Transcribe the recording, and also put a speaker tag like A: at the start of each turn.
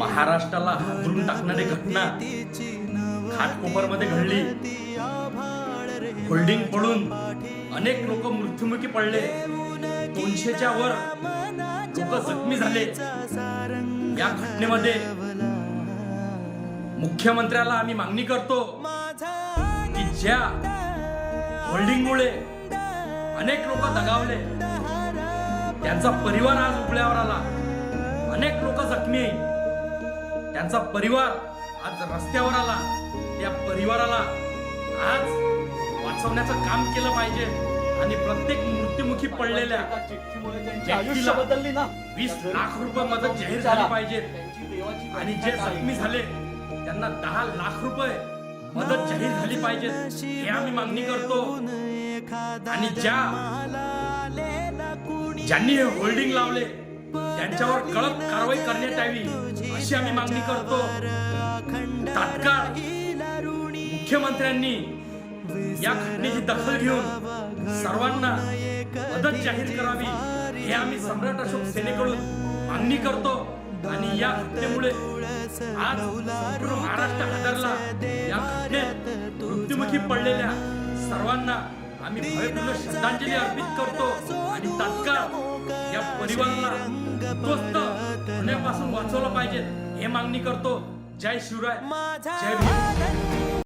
A: महाराष्ट्राला हादरून टाकणारी घटना. घाटकोपरमध्ये घडली. होल्डिंग पडून अनेक लोक मृत्युमुखी पडले. दोनशेच्या वर लोक जखमी झाले. या घटनेमध्ये मुख्यमंत्र्याला आम्ही मागणी करतो की ज्या होल्डिंगमुळे अनेक लोक दगावले त्यांचा परिवार आज उघड्यावर आला. अनेक लोक जखमी त्यांचा परिवार आज रस्त्यावर आला. त्या परिवाराला आज वाचवण्याचं काम केलं पाहिजे. आणि प्रत्येक मृत्युमुखी पडलेल्या व्यक्तीला
B: बदलली ना
A: वीस लाख रुपये मदत जाहीर झाली पाहिजे. आणि जे जखमी झाले त्यांना दहा लाख रुपये मदत जाहीर झाली पाहिजे. हे आम्ही मागणी करतो. आणि ज्या ज्यांनी हे होल्डिंग लावले त्यांच्यावर कडक कारवाई करण्यात यावी अशी आम्ही मागणी करतो. तात्काळ मुख्यमंत्र्यांनी या घटनेची दखल घेऊन सर्वांना मदत जाहीर करावी हे आम्ही सम्राट अशोक सेनेकडून मागणी करतो. आणि या घटनेमुळे आज संपूर्ण महाराष्ट्र हादरला. या घटनेत मृत्युमुखी पडलेल्या सर्वांना आम्ही भयपूर्ण श्रद्धांजली अर्पित करतो. आणि तात्काळ गरिबांना होण्यापासून वाचवलं पाहिजे. हे मागणी करतो. जय शिवराय. जय